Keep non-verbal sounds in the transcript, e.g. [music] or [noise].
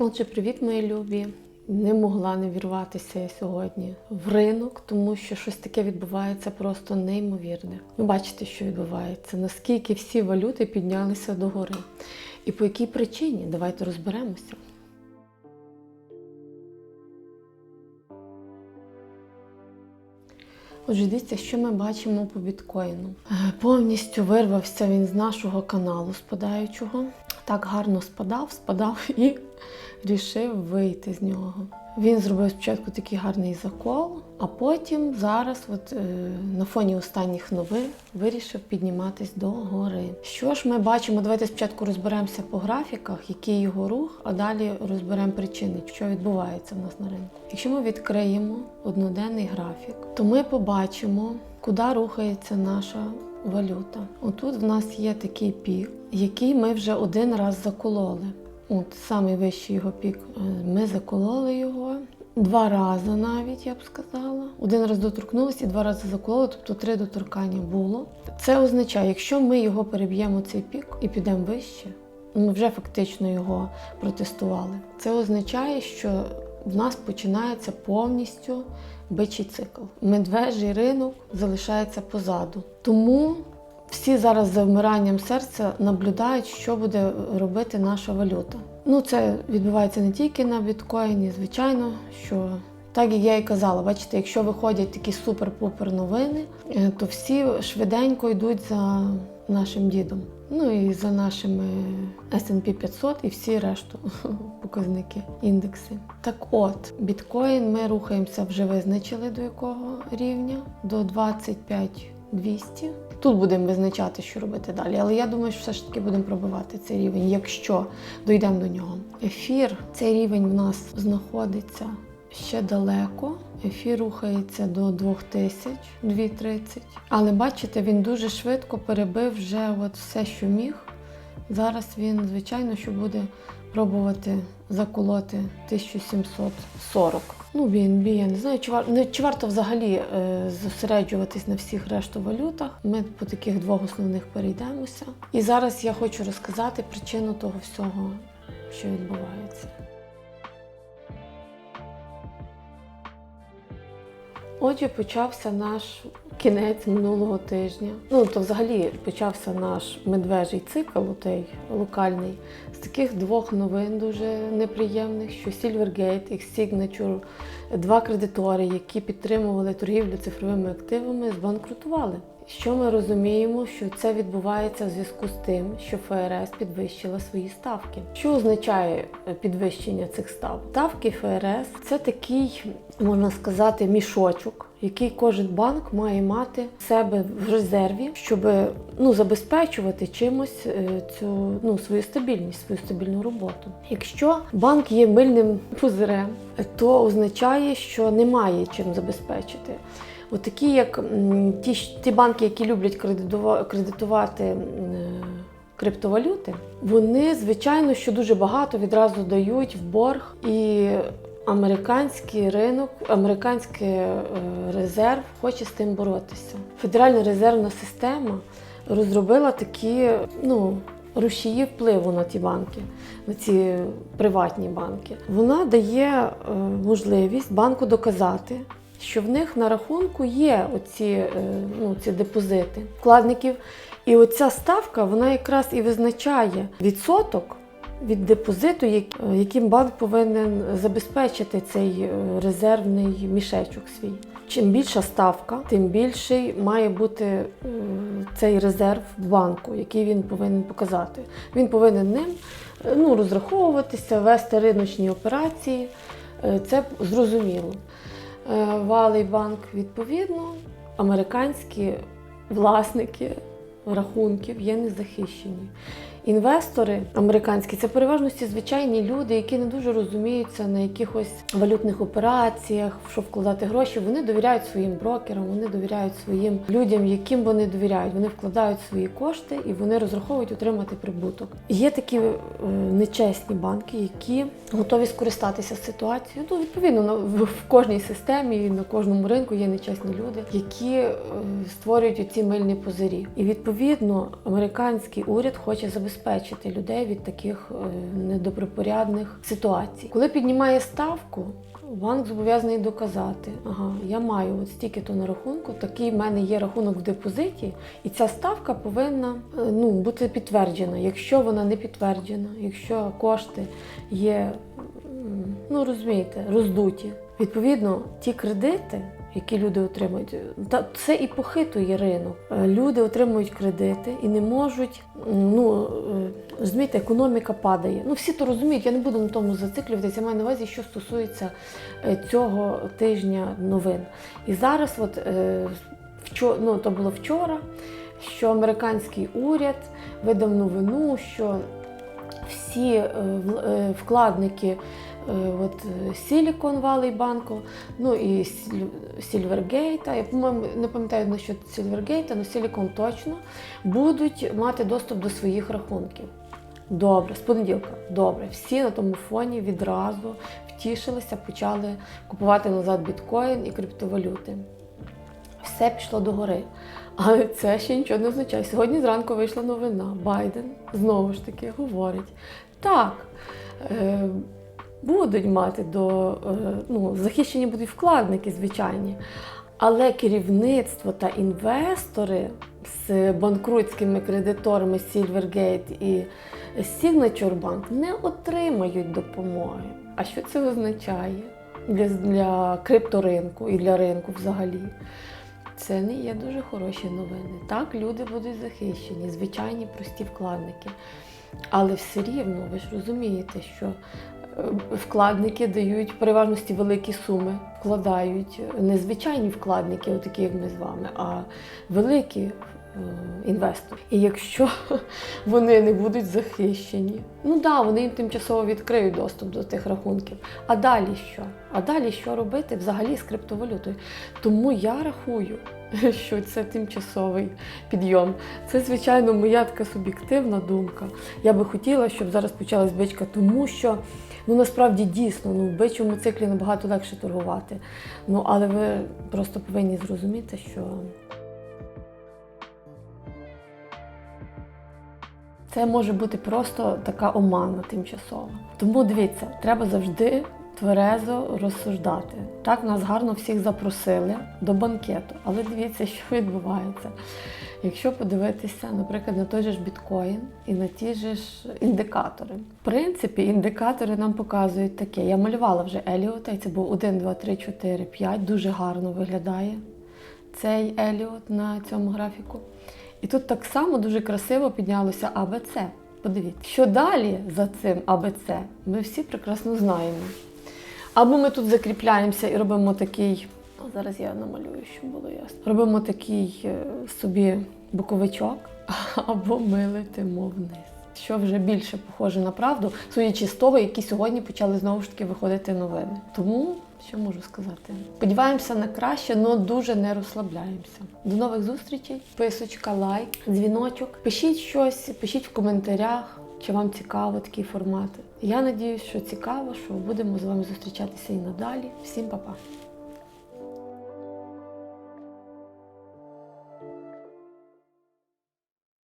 Отже, привіт, мої любі. Не могла не вірватися я сьогодні в ринок, тому що щось таке відбувається просто неймовірне. Ви бачите, що відбувається, наскільки всі валюти піднялися догори. І по якій причині? Давайте розберемося. Отже, дивіться, що ми бачимо по біткоїну. Е, Повністю вирвався він з нашого каналу спадаючого. Так гарно спадав, спадав [laughs] і рішив вийти з нього. Він зробив спочатку такий гарний закол, а потім зараз, от, е, на фоні останніх новин, вирішив підніматись до гори. Що ж ми бачимо? Давайте спочатку розберемося по графіках, який його рух, а далі розберемо причини, що відбувається в нас на ринку. Якщо ми відкриємо одноденний графік, то ми побачимо, куди рухається наша валюта. Отут в нас є такий пік, який ми вже один раз закололи. От самий вищий його пік. е, Ми закололи його два рази навіть, я б сказала. Один раз доторкнулися і два рази закололи, тобто три доторкання було. Це означає, якщо ми його переб'ємо цей пік і підемо вище, ми вже фактично його протестували. Це означає, що в нас починається повністю бичий цикл. Медвежий ринок залишається позаду. Тому всі зараз за вмиранням серця наблюдають, що буде робити наша валюта. Ну, це відбувається не тільки на біткоїні, звичайно, що так як я і казала, бачите, якщо виходять такі супер-пупер новини, е, то всі швиденько йдуть за нашим дідом. Ну і за нашими S&P 500 і всі решту [laughs] показники, індекси. Так от, біткоін ми рухаємося, вже визначили до якого рівня? До 25 200. Тут будемо визначати, що робити далі. Але я думаю, що все ж таки будемо пробивати цей рівень, якщо дійдемо до нього. Ефір, цей рівень в нас знаходиться ще далеко. Ефір рухається до 2000, 230. Але бачите, він дуже швидко перебив вже от все, що міг. Зараз він, звичайно, що буде пробувати заколоти 1740. Ну, BNB, я не знаю, чи, вар... не- чи варто взагалі е, зосереджуватись на всіх решту валютах. Ми по таких двох основних перейдемося. І зараз я хочу розказати причину того всього, що відбувається. Отже, почався наш кінець минулого тижня. Ну, то взагалі почався наш медвежий цикл, отей локальний, з таких двох новин дуже неприємних, що Silvergate і Signature, два кредитори, які підтримували торгівлю цифровими активами, збанкрутували. Що ми розуміємо, що це відбувається в зв'язку з тим, що ФРС підвищила свої ставки. Що означає е, підвищення цих ставок? Ставки ФРС це такий, можна сказати, мішочок, який кожен банк має мати в себе в резерві, щоб ну, забезпечувати чимось е, цю ну, свою стабільність, свою стабільну роботу. Якщо банк є мильним пузирем, то означає, що немає чим забезпечити. Такі, як ті, ті банки, які люблять кредитува- кредитувати е, криптовалюти, вони, звичайно, що дуже багато відразу дають в борг і. Американський ринок, американський е, резерв хоче з тим боротися. Федеральна резервна система розробила такі ну, рушії впливу на ті банки, на ці приватні банки. Вона дає е, можливість банку доказати, що в них на рахунку є оці, е, ну, ці депозити вкладників. І оця ставка вона якраз і визначає відсоток від депозиту, е, яким банк повинен забезпечити цей е, резервний мішечок свій. Чим більша ставка, тим більший має бути цей резерв банку, який він повинен показати. Він повинен ним ну, розраховуватися, вести риночні операції. Це зрозуміло. Е, Валий банк відповідно, американські власники рахунків є незахищені. Інвестори американські це переважно всі звичайні люди, які не дуже розуміються на якихось валютних операціях, в що вкладати гроші. Вони довіряють своїм брокерам, вони довіряють своїм людям, яким вони довіряють. Вони вкладають свої кошти і вони розраховують отримати прибуток. Є такі е, нечесні банки, які готові скористатися ситуацією. Ну, відповідно, в кожній системі і на кожному ринку є нечесні люди, які е, створюють оці мильні позирі. І відповідно американський уряд хоче забезпечити убезпечити людей від таких е, недобропорядних ситуацій. Коли піднімає ставку, банк зобов'язаний доказати, ага, я маю от стільки-то на рахунку, такий в мене є рахунок в депозиті, і ця ставка повинна е, ну, бути підтверджена. Якщо вона не підтверджена, якщо кошти є, ну розумієте, роздуті. Відповідно, ті кредити, які люди отримують, це і похитує ринок. Е, Люди отримують кредити і не можуть. Ну е, розумієте, економіка падає. Ну всі то розуміють. Я не буду на тому зациклюватися. Я маю на увазі, що стосується е, цього тижня новин. І зараз, от ну то було вчора, що американський уряд видав новину, що всі вкладники от, е, Silicon Valley банку, ну і Silvergate, я по-моєму не пам'ятаю насчет Silvergate, але Silicon точно, будуть мати доступ до своїх рахунків. Добре, з понеділка. Добре. Всі на тому фоні відразу втішилися, почали купувати назад біткоін і криптовалюти. Все пішло догори. Але це ще нічого не означає. Сьогодні зранку вийшла новина. Байден знову ж таки говорить: так, е, будуть мати до е, ну, захищені будуть вкладники, звичайні. Але керівництво та інвестори з банкрутськими кредиторами Silvergate і Signature Bank не отримають допомоги. А що це означає для, для крипторинку і для ринку взагалі? Це не є дуже хороші новини. Так, люди будуть захищені, звичайні прості вкладники. Але все рівно, ви ж розумієте, що вкладники дають в переважності великі суми, вкладають не звичайні вкладники, такі як ми з вами, а великі е, інвестори. І якщо [laughs] вони не будуть захищені, ну да, вони їм тимчасово відкриють доступ до тих рахунків. А далі що? А далі що робити взагалі з криптовалютою? Тому я рахую, [laughs] що це тимчасовий підйом. Це, звичайно, моя така суб'єктивна думка. Я би хотіла, щоб зараз почалась бичка, тому що ну насправді дійсно ну, в бичому циклі набагато легше торгувати. Ну але ви просто повинні зрозуміти, що. Це може бути просто така омана тимчасова. Тому дивіться, треба завжди тверезо розсуждати. Так, нас гарно всіх запросили до банкету, але дивіться, що відбувається. Якщо подивитися, наприклад, на той же ж біткоін і на ті же ж індикатори. В принципі, індикатори нам показують таке. Я малювала вже Еліота, і це був 1, 2, 3, 4, 5. Дуже гарно виглядає цей Еліот на цьому графіку. І тут так само дуже красиво піднялося АБЦ. Подивіться, що далі за цим АБЦ, ми всі прекрасно знаємо. Або ми тут закріпляємося і робимо такий. Зараз я намалюю, щоб було ясно. Робимо такий е, собі боковичок, [laughs] або ми летимо вниз. Що вже більше похоже на правду, судячи з того, які сьогодні почали знову ж таки виходити новини. Тому що можу сказати? Сподіваємося на краще, але дуже не розслабляємося. До нових зустрічей. Писочка, лайк, дзвіночок. Пишіть щось, пишіть в коментарях, чи вам цікаво такий формат. Я надіюсь, що цікаво, що будемо з вами зустрічатися і надалі. Всім па-па!